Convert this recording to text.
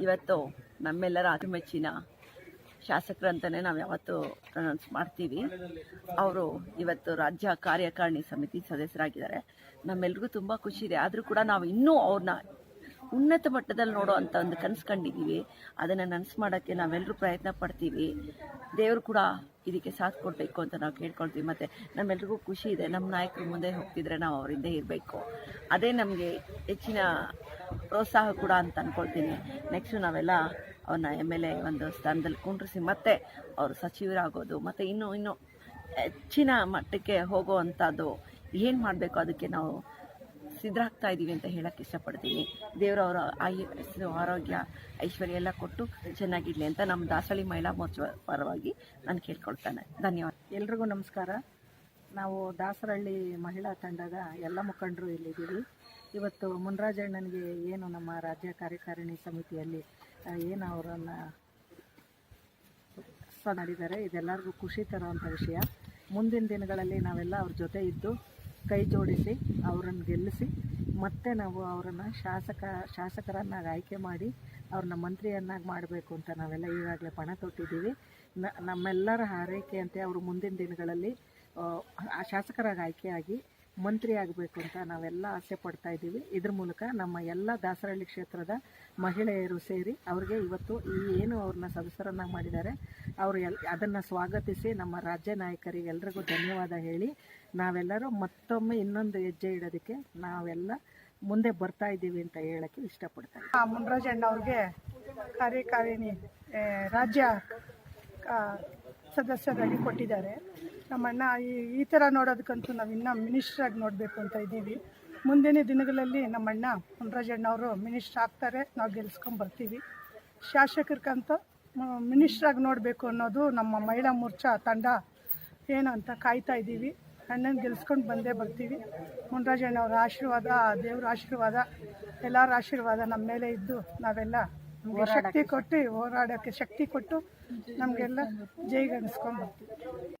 ಇವತ್ತು ನಮ್ಮೆಲ್ಲರ ಅತಿಮೆಚ್ಚಿನ ಶಾಸಕರಂತಲೇ ನಾವು ಯಾವತ್ತೂ ಪ್ರನೌನ್ಸ್ ಮಾಡ್ತೀವಿ. ಅವರು ಇವತ್ತು ರಾಜ್ಯ ಕಾರ್ಯಕಾರಿಣಿ ಸಮಿತಿ ಸದಸ್ಯರಾಗಿದ್ದಾರೆ. ನಮ್ಮೆಲ್ರಿಗೂ ತುಂಬ ಖುಷಿ ಇದೆ. ಆದರೂ ಕೂಡ ನಾವು ಇನ್ನೂ ಅವ್ರನ್ನ ಉನ್ನತ ಮಟ್ಟದಲ್ಲಿ ನೋಡೋ ಅಂತ ಒಂದು ಕನಸು ಕಂಡಿದ್ದೀವಿ ಅದನ್ನು ನನಸು ಮಾಡೋಕ್ಕೆ ನಾವೆಲ್ಲರೂ ಪ್ರಯತ್ನ ಪಡ್ತೀವಿ. ದೇವರು ಕೂಡ ಇದಕ್ಕೆ ಸಾಥ್ ಕೊಡಬೇಕು ಅಂತ ನಾವು ಕೇಳ್ಕೊಳ್ತೀವಿ. ಮತ್ತು ನಮ್ಮೆಲ್ರಿಗೂ ಖುಷಿ ಇದೆ. ನಮ್ಮ ನಾಯಕರು ಮುಂದೆ ಹೋಗ್ತಿದ್ರೆ ನಾವು ಅವರಿಂದ ಇರಬೇಕು. ಅದೇ ನಮಗೆ ಹೆಚ್ಚಿನ ಪ್ರೋತ್ಸಾಹ ಕೂಡ ಅಂತ ಅಂದ್ಕೊಳ್ತೀನಿ ನೆಕ್ಸ್ಟು ನಾವೆಲ್ಲ ಅವ್ರನ್ನ ಎಂ ಎಲ್ ಎ ಒಂದು ಸ್ಥಾನದಲ್ಲಿ ಕುಂಡ್ರಿಸಿ ಮತ್ತೆ ಅವರು ಸಚಿವರಾಗೋದು, ಮತ್ತು ಇನ್ನೂ ಇನ್ನೂ ಹೆಚ್ಚಿನ ಮಟ್ಟಕ್ಕೆ ಹೋಗುವಂಥದ್ದು ಏನು ಮಾಡಬೇಕು ಅದಕ್ಕೆ ನಾವು ಸಿದ್ಧರಾಗ್ತಾ ಇದ್ದೀವಿ ಅಂತ ಹೇಳಕ್ಕೆ ಇಷ್ಟಪಡ್ತೀನಿ. ದೇವರವರ ಆಯಸ್ಸು ಆರೋಗ್ಯ, ಐಶ್ವರ್ಯ ಎಲ್ಲ ಕೊಟ್ಟು ಚೆನ್ನಾಗಿರಲಿ ಅಂತ ನಮ್ಮ ದಾಸಳಿ ಮಹಿಳಾ ಮೋರ್ಚಾ ಪರವಾಗಿ ನಾನು ಕೇಳ್ಕೊಳ್ತಾನೆ. ಧನ್ಯವಾದ. ಎಲ್ರಿಗೂ ನಮಸ್ಕಾರ. ನಾವು ದಾಸರಹಳ್ಳಿ ಮಹಿಳಾ ತಂಡದ ಎಲ್ಲ ಮುಖಂಡರು ಇಲ್ಲಿದ್ದೀವಿ. ಇವತ್ತು ಮುನ್ರಾಜಣ್ಣನಿಗೆ ಏನು ನಮ್ಮ ರಾಜ್ಯ ಕಾರ್ಯಕಾರಿಣಿ ಸಮಿತಿಯಲ್ಲಿ ಏನು ಅವರನ್ನು ಮಾಡಿದ್ದಾರೆ, ಇದೆಲ್ಲರಿಗೂ ಖುಷಿ ತರುವಂಥ ವಿಷಯ. ಮುಂದಿನ ದಿನಗಳಲ್ಲಿ ನಾವೆಲ್ಲ ಅವ್ರ ಜೊತೆ ಇದ್ದು ಕೈ ಜೋಡಿಸಿ, ಅವರನ್ನು ಗೆಲ್ಲಿಸಿ, ಮತ್ತೆ ನಾವು ಅವರನ್ನು ಶಾಸಕ, ಶಾಸಕರನ್ನಾಗಿ ಆಯ್ಕೆ ಮಾಡಿ ಅವ್ರನ್ನ ಮಂತ್ರಿಯನ್ನಾಗಿ ಮಾಡಬೇಕು ಅಂತ ನಾವೆಲ್ಲ ಈಗಾಗಲೇ ಪಣ ತೊಟ್ಟಿದ್ದೀವಿ. ನಮ್ಮೆಲ್ಲರ ಹಾರೈಕೆಯಂತೆ ಅವರು ಮುಂದಿನ ದಿನಗಳಲ್ಲಿ ಶಾಸಕರಾಗಿ ಆಯ್ಕೆಯಾಗಿ ಮಂತ್ರಿ ಆಗಬೇಕು ಅಂತ ನಾವೆಲ್ಲ ಆಸೆ ಪಡ್ತಾ ಇದ್ದೀವಿ. ಇದ್ರ ಮೂಲಕ ನಮ್ಮ ಎಲ್ಲ ದಾಸರಹಳ್ಳಿ ಕ್ಷೇತ್ರದ ಮಹಿಳೆಯರು ಸೇರಿ ಅವ್ರಿಗೆ ಇವತ್ತು ಈ ಏನು ಅವ್ರನ್ನ ಸದಸ್ಯರನ್ನಾಗಿ ಮಾಡಿದ್ದಾರೆ, ಅವರು ಎಲ್, ಅದನ್ನು ಸ್ವಾಗತಿಸಿ ನಮ್ಮ ರಾಜ್ಯ ನಾಯಕರಿಗೆ ಎಲ್ರಿಗೂ ಧನ್ಯವಾದ ಹೇಳಿ ನಾವೆಲ್ಲರೂ ಮತ್ತೊಮ್ಮೆ ಇನ್ನೊಂದು ಹೆಜ್ಜೆ ಇಡೋದಕ್ಕೆ ನಾವೆಲ್ಲ ಮುಂದೆ ಬರ್ತಾ ಇದ್ದೀವಿ ಅಂತ ಹೇಳಕ್ಕೆ ಇಷ್ಟಪಡ್ತಾರೆ ಮುನ್ರಾಜ್ ಮುನ್ರಾಜಣ್ಣ ಅವ್ರಿಗೆ ಕಾರ್ಯಕಾರಿಣಿ ರಾಜ್ಯ ಸದಸ್ಯರಾಗಿ ಕೊಟ್ಟಿದ್ದಾರೆ. ನಮ್ಮಣ್ಣ ಈ ಈ ಥರ ನೋಡೋದಕ್ಕಂತೂ ನಾವು ಇನ್ನೂ ಮಿನಿಸ್ಟ್ರಾಗಿ ನೋಡಬೇಕು ಅಂತ ಇದ್ದೀವಿ. ಮುಂದಿನ ದಿನಗಳಲ್ಲಿ ನಮ್ಮಣ್ಣ ಅವರು ಮಿನಿಸ್ಟ್ರ್ ಆಗ್ತಾರೆ, ನಾವು ಗೆಲ್ಸ್ಕೊಂಡು ಬರ್ತೀವಿ. ಶಾಸಕರಿಗಂತ ಮಿನಿಸ್ಟ್ರಾಗಿ ನೋಡಬೇಕು ಅನ್ನೋದು ನಮ್ಮ ಮಹಿಳಾ ಮೋರ್ಚಾ ತಂಡ ಏನು ಅಂತ ಕಾಯ್ತಾ ಇದ್ದೀವಿ. ಅಣ್ಣನ ಗೆಲ್ಸ್ಕೊಂಡು ಬಂದೇ ಬರ್ತೀವಿ. ಮುನ್ರಾಜಣ್ಣ ಅವರ ಆಶೀರ್ವಾದ, ದೇವ್ರ ಆಶೀರ್ವಾದ, ಎಲ್ಲರ ಆಶೀರ್ವಾದ ನಮ್ಮ ಮೇಲೆ ಇದ್ದು ನಾವೆಲ್ಲ ನಮಗೆ ಶಕ್ತಿ ಕೊಟ್ಟು ಹೋರಾಡೋಕ್ಕೆ ಶಕ್ತಿ ಕೊಟ್ಟು ನಮಗೆಲ್ಲ ಜೈಗಣಿಸ್ಕೊಂಡು ಬರ್ತೀವಿ.